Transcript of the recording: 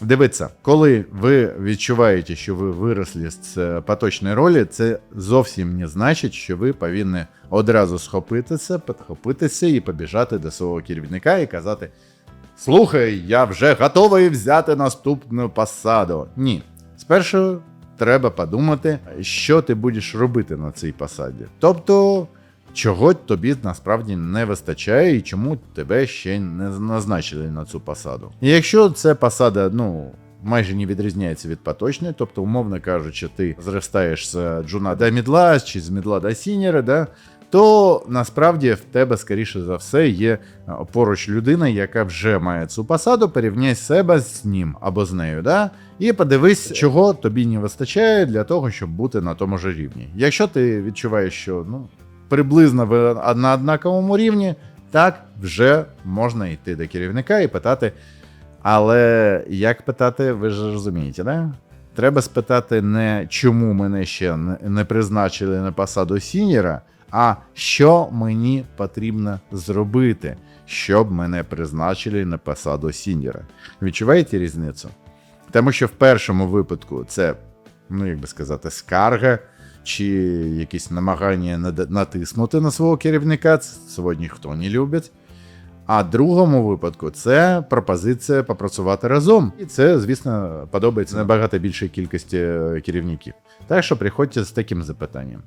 Дивіться, коли ви відчуваєте, що ви виросли з е, поточної ролі, це зовсім не значить, що ви повинні одразу схопитися, підхопитися і побіжати до свого керівника і казати: Слухай, я вже готовий взяти наступну посаду. Ні. Спершу треба подумати, що ти будеш робити на цій посаді. Тобто, чого тобі насправді не вистачає і чому тебе ще не назначили на цю посаду. І якщо ця посада, ну. Майже не відрізняється від поточної, тобто, умовно кажучи, ти зростаєш з джуна до мідла чи з мідла до сіньора, да, то насправді в тебе, скоріше за все, є поруч людина, яка вже має цю посаду, порівняй себе з ним або з нею, да? і подивись, чого тобі не вистачає для того, щоб бути на тому ж рівні. Якщо ти відчуваєш, що ну, приблизно на однаковому рівні, так вже можна йти до керівника і питати. Але як питати, ви ж розумієте, да? Треба спитати не чому мене ще не призначили на посаду сіньора, а що мені потрібно зробити, щоб мене призначили на посаду сіньора. Відчуваєте різницю? Тому що в першому випадку це, ну як би сказати, скарга чи якісь намагання натиснути на свого керівника. Сьогодні ніхто не любить. А другому випадку це пропозиція попрацювати разом. І це, звісно, подобається набагато більшій кількості е, керівників. Так що приходьте з таким запитанням.